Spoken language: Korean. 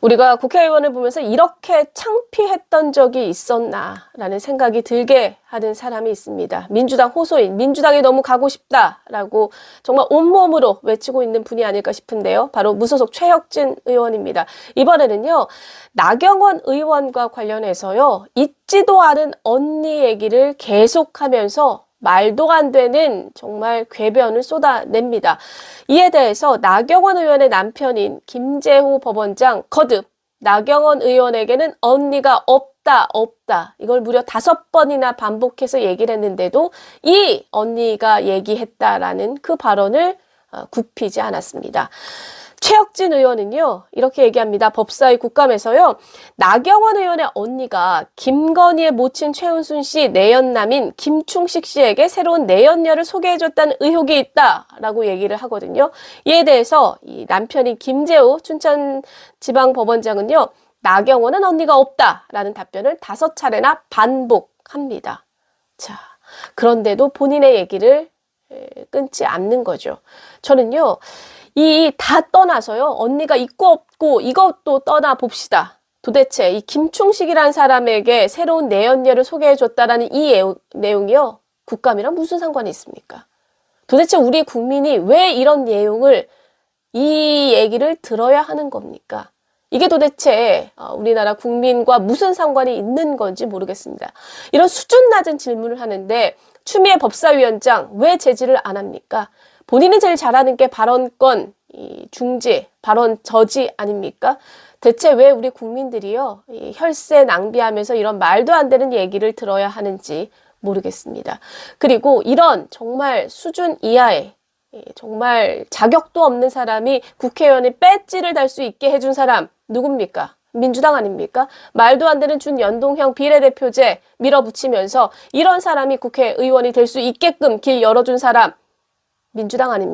우리가 국회의원을 보면서 이렇게 창피했던 적이 있었나라는 생각이 들게 하는 사람이 있습니다. 민주당 호소인, 민주당에 너무 가고 싶다라고 정말 온몸으로 외치고 있는 분이 아닐까 싶은데요. 바로 무소속 최혁진 의원입니다. 이번에는요, 나경원 의원과 관련해서요, 있지도 않은 언니 얘기를 계속하면서 말도 안 되는 정말 궤변을 쏟아냅니다. 이에 대해서 나경원 의원의 남편인 김재호 법원장 거듭 나경원 의원에게는 언니가 없다, 없다. 이걸 무려 다섯 번이나 반복해서 얘기를 했는데도 이 언니가 얘기했다라는 그 발언을 어, 굽히지 않았습니다. 최혁진 의원은요, 이렇게 얘기합니다. 법사위 국감에서요, 나경원 의원의 언니가 김건희의 모친 최은순 씨 내연남인 김충식 씨에게 새로운 내연녀를 소개해줬다는 의혹이 있다 라고 얘기를 하거든요. 이에 대해서 이 남편인 김재호 춘천지방법원장은요, 나경원은 언니가 없다 라는 답변을 다섯 차례나 반복합니다. 자, 그런데도 본인의 얘기를 에, 끊지 않는 거죠. 저는요, 이 다 떠나서요, 언니가 있고 없고 이것도 떠나 봅시다. 도대체 이 김충식이라는 사람에게 새로운 내연녀를 소개해 줬다라는 이 내용- 내용이요, 국감이랑 무슨 상관이 있습니까? 도대체 우리 국민이 왜 이런 내용을, 이 얘기를 들어야 하는 겁니까? 이게 도대체 어, 우리나라 국민과 무슨 상관이 있는 건지 모르겠습니다. 이런 수준 낮은 질문을 하는데 추미애 법사위원장 왜 제지를 안 합니까? 본인이 제일 잘하는 게 발언권 이 중지, 발언 저지 아닙니까? 대체 왜 우리 국민들이요 이 혈세 낭비하면서 이런 말도 안 되는 얘기를 들어야 하는지 모르겠습니다. 그리고 이런 정말 수준 이하의 이 정말 자격도 없는 사람이 국회의원의 배지를 달 수 있게 해준 사람 누굽니까? 민주당 아닙니까? 말도 안 되는 준연동형 비례대표제 밀어붙이면서 이런 사람이 국회의원이 될 수 있게끔 길 열어준 사람 민주당 아닙니까?